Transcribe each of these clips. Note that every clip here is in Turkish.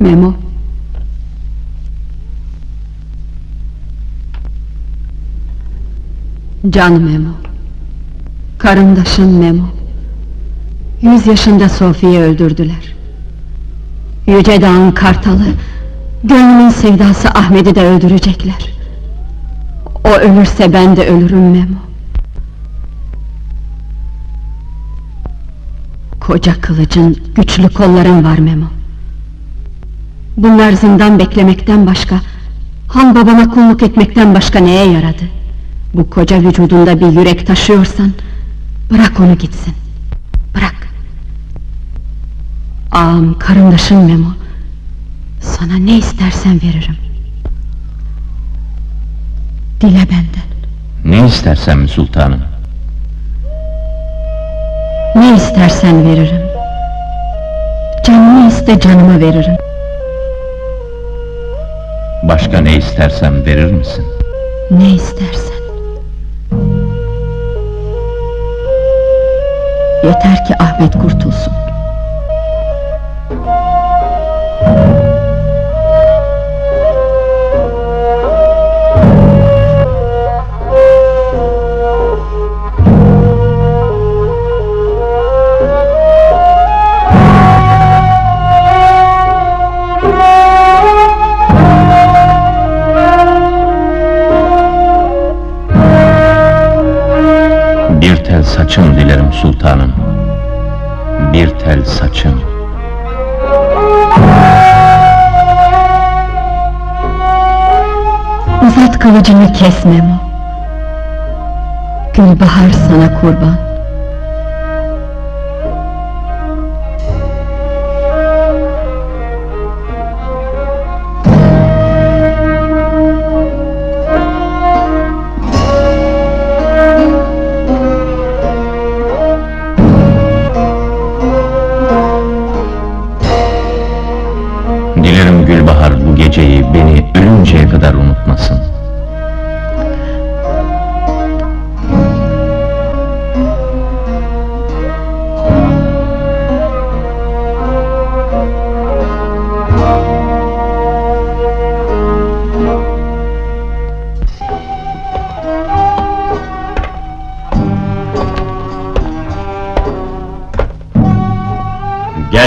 Memo. Can Memo. Karındaşın Memo. Yüz yaşında Sofi'yi öldürdüler. Yüce Dağ'ın kartalı, gönlümün sevdası Ahmet'i de öldürecekler. O ölürse ben de ölürüm Memo. Koca kılıcın, güçlü kolların var Memo. Bunlar zindan beklemekten başka, han babama kulluk etmekten başka neye yaradı? Bu koca vücudunda bir yürek taşıyorsan, bırak onu gitsin. Bırak. Ağam, karındaşın Memo. Sana ne istersen veririm. Dile benden. Ne istersem sultanım. Ne istersen veririm. Canımı iste canımı veririm. Başka ne istersem verir misin? Ne istersen. Yeter ki Ahmet kurtulsun. Saçım dilerim sultanım. Bir tel saçım. Uzat kılıcını kes Memo. Gülbahar sana kurban.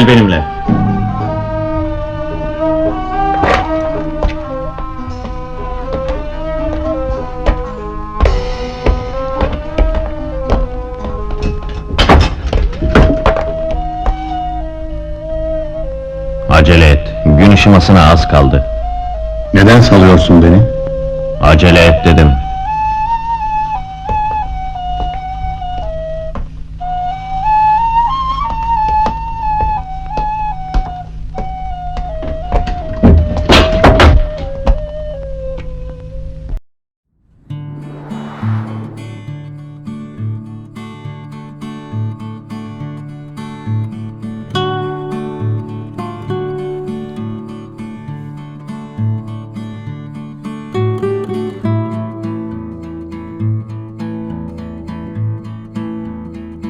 Benimle. Acele et. Gün ışımasına az kaldı. Neden salıyorsun beni? Acele et dedim.